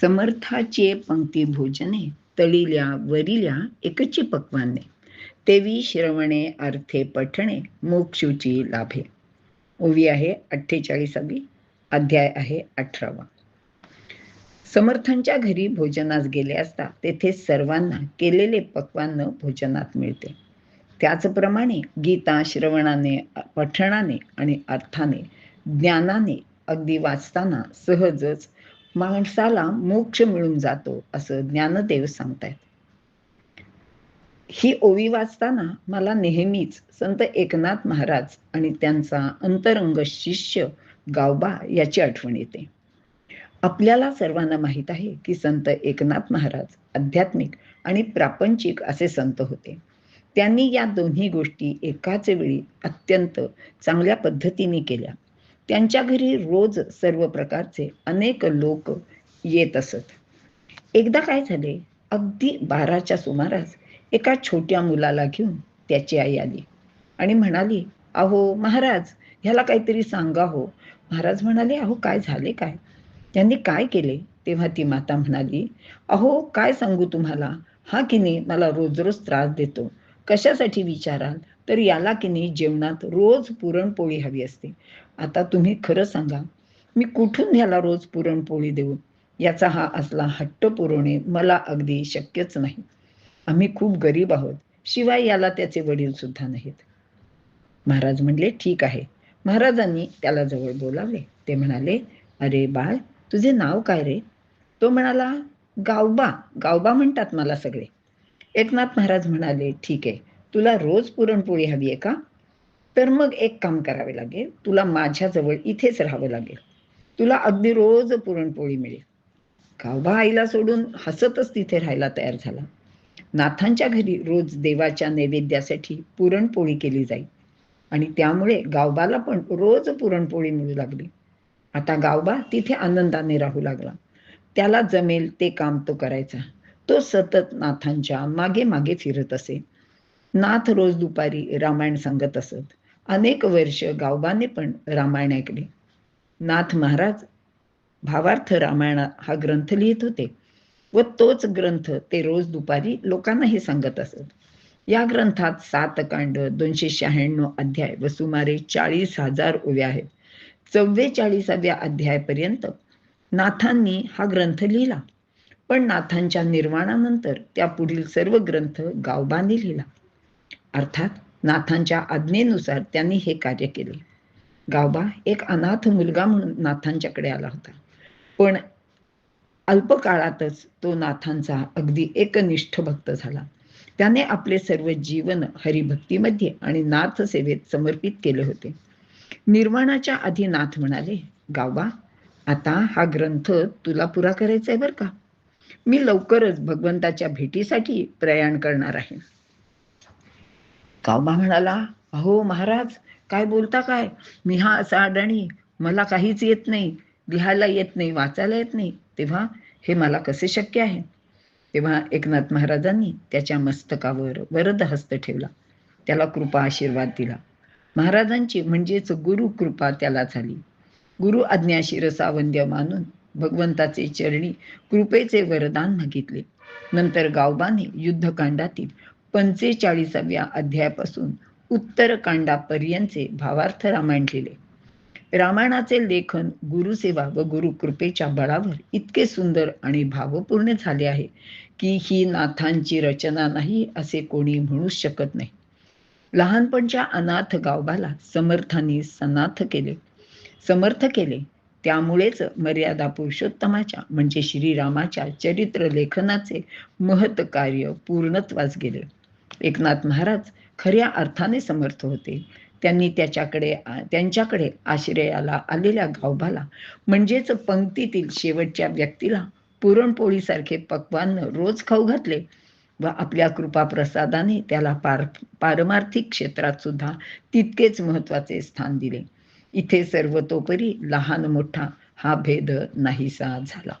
समर्थाचे पंक्ती भोजने तळील्या वरिल्या एकची पक्वाने तेवी श्रवणे अर्थे पठणे मोक्षुची लाभे. ओवी आहे अठ्ठेचाळीसावी अध्याय आहे अठरावा. समर्थांच्या घरी भोजनास गेले असता तेथे सर्वांना केलेले पक्वान्न भोजनात मिळते. त्याचप्रमाणे गीता श्रवणाने पठणाने आणि अर्थाने ज्ञानाने अगदी वाचताना सहजच माणसाला मोक्ष मिळून जातो असं ज्ञानदेव सांगतायत. ही ओवी वाचताना मला नेहमीच संत एकनाथ महाराज आणि त्यांचा अंतरंग शिष्य गावबा याची आठवण येते. आपल्याला सर्वांना माहीत आहे की संत एकनाथ महाराज आध्यात्मिक आणि प्रापंचिक असे संत होते. त्यांनी या दोन्ही गोष्टी एकाच वेळी अत्यंत चांगल्या पद्धतीने केल्या. त्यांच्या घरी रोज सर्व प्रकारचे अनेक लोक येत असत. एकदा काय झाले? अगदी बाराच्या सुमारास एका छोट्या मुलाला घेऊन त्याची आई आली आणि म्हणाली अहो महाराज ह्याला काहीतरी सांगा हो. महाराज म्हणाले अहो काय झाले काय? त्यांनी काय केले? तेव्हा ती माता म्हणाली अहो काय सांगू तुम्हाला? हा की नाही मला रोज रोज त्रास देतो. कशासाठी विचाराल? तर याला की नाही जेवणात रोज पुरणपोळी हवी असते. आता तुम्ही खरं सांगा मी कुठून ह्याला रोज पुरणपोळी देऊ? याचा हा असला हट्ट पुरवणे मला अगदी शक्यच नाही. आम्ही खूप गरीब आहोत शिवाय याला त्याचे वडील सुद्धा नाहीत. महाराज म्हणले ठीक आहे. महाराजांनी त्याला जवळ बोलावले. ते म्हणाले अरे बाळ तुझे नाव काय रे? तो म्हणाला गावबा. गावबा म्हणतात मला सगळे. एकनाथ महाराज म्हणाले ठीक आहे तुला रोज पुरणपोळी हवी आहे का? तर मग एक काम करावे लागेल. तुला माझ्याजवळ इथेच राहावं लागेल. तुला अगदी रोज पुरणपोळी मिळेल. गावबा आईला सोडून हसतच तिथे राहायला तयार झाला. नाथांच्या घरी रोज देवाच्या नैवेद्यासाठी पुरणपोळी केली जाईल आणि त्यामुळे गावबाला पण रोज पुरणपोळी मिळू लागली. आता गावबा तिथे आनंदाने राहू लागला. त्याला जमेल ते काम तो करायचा. तो सतत नाथांच्या मागे मागे फिरत असे. नाथ रोज दुपारी रामायण सांगत असत. अनेक वर्ष गावबाने पण रामायण ऐकले. नाथ महाराज भावार्थ रामायण हा ग्रंथ लिहित होते व तोच ग्रंथ ते रोज दुपारी लोकांनाही सांगत असत. या ग्रंथात सात कांड दोनशे शहाण्णव अध्याय व सुमारे चाळीस हजार ओव्या आहेत. चव्वेचाळीसाव्या अध्यायापर्यंत नाथांनी हा ग्रंथ लिहिला. पण नाथांच्या निर्वाणानंतर त्या पुढील सर्व ग्रंथ गावबाने लिहिला. अर्थात नाथांच्या आज्ञेनुसार त्यांनी हे कार्य केले. गावबा एक अनाथ मुलगा म्हणून नाथांच्याकडे आला होता. पण अल्पकाळातच तो नाथांचा अगदी एकनिष्ठ भक्त झाला. त्याने आपले सर्व जीवन हरिभक्तीमध्ये आणि नाथ सेवेत समर्पित केले होते. निर्वाणाच्या आधी नाथ म्हणाले गावबा आता हा ग्रंथ तुला पुरा करायचा आहे बरं का? मी लवकरच भगवंताच्या भेटीसाठी प्रयाण करणार आहे. कावमा म्हणाला अहो महाराज काय बोलता काय? मी हा असा अडाणी मला काहीच येत नाही लिहायला येत नाही वाचायला येत नाही. तेव्हा हे मला कसे शक्य आहे? तेव्हा एकनाथ महाराजांनी त्याच्या मस्तकावर वरद हस्त ठेवला. त्याला कृपा आशीर्वाद दिला. महाराजांची म्हणजेच गुरु कृपा त्याला झाली. गुरु आज्ञा शिरसावंद्य मानून भगवंताचे चरणी कृपेचे वरदान मागितले. नंतर गावबाने युद्धकांडातील पंचेचाळीसाव्या अध्यायापासून उत्तरकांडापर्यंतचे भावार्थ रामायण लिहिले. रामायणाचे लेखन गुरुसेवा व गुरुकृपेच्या बळावर इतके सुंदर आणि भावपूर्ण झाले आहे की ही नाथांची रचना नाही असे कोणी म्हणूच शकत नाही. लहानपणच्या अनाथ गावबाला समर्थांनी सनाथ केले. समर्थ केले. त्यामुळेच मर्यादा पुरुषोत्तमाच्या म्हणजे श्रीरामाच्या चरित्र लेखनाचे महत् कार्य पूर्णत्वास गेले. एकनाथ महाराज खऱ्या अर्थाने समर्थ होते. त्यांनी त्याच्याकडे त्यांच्याकडे आश्रयाला आलेल्या गावभाला म्हणजेच पंक्तीतील शेवटच्या व्यक्तीला पुरणपोळीसारखे पक्वान रोज खाऊ घातले व आपल्या कृपा प्रसादाने त्याला पार पारमार्थिक क्षेत्रात सुद्धा तितकेच महत्त्वाचे स्थान दिले. इथे सर्वतोपरी लहान मोठा हा भेद नाहीसा झाला.